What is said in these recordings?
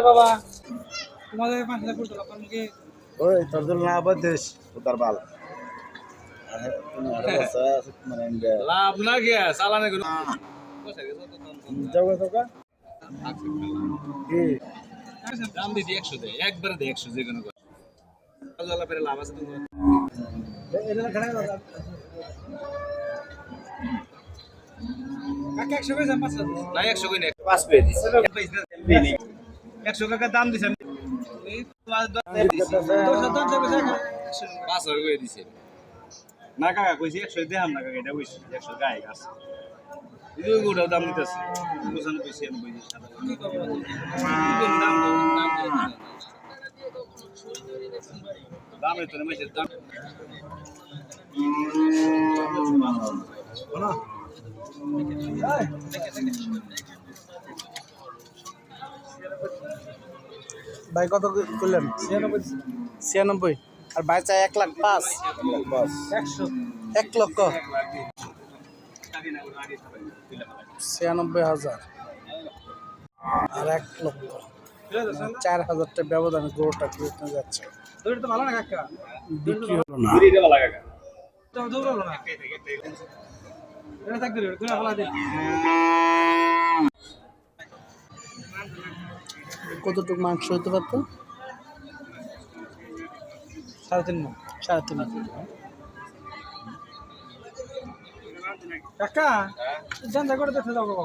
বাবা তোমাদের পাঁচ হাজার করতে আপনার ওই তোর জন্য না বদিস উতার বাল লাভ না। গিয়া চালানে গুলো দাম দিদি একশো দেয় একবারে দেয় একশো যে কোনো পেয়েছেন পাঁচ হাজার না একশো কই না পাস পেয়ে একশো টাকা দাম দিছে। পাঁচ হাজার করে দিছে? না কাকা কইছি একশো দেহাম না কাকা এটা কইছি একশো গায়ে গাছ ওটাও দাম দিতেছে। পঁচানব্বই ছিয়ানব্বই সাদা কি করব দাম দাম করে দিতে দামের তো মেসের দাম ভাই কত করলেন? ছিয়ানব্বই। আর ভাই চাই এক লাখ পাঁচ। এক লক্ষ। ছিয়ানব্বই হাজার। আর এক লক্ষ। চার হাজারটা ব্যবধানে গরুটা কিনতে যাচ্ছে। দৌড়ে তো ভালো না কাকা? বিক্রি হলো না। এটা ভালো কাকা। তো দৌড়ালো না। এটা থাকবে ঘুরে ভালো দিন কতটুকু মাংস হতে পারতো? সাড়ে তিন মন সাড়ে তিন কাকা জানতে করে দেখতে যাব বাবা।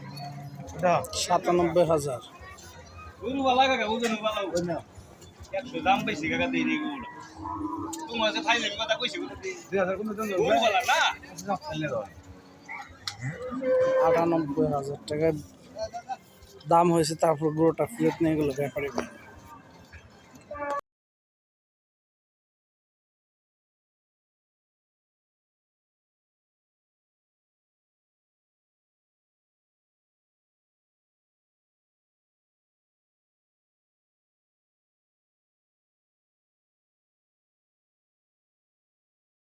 সাতানব্বই হাজার। আটানব্বই হাজার টাকা দাম হয়েছে তারপর গরুটা ফেরত নিয়ে গেলো ব্যাপারে।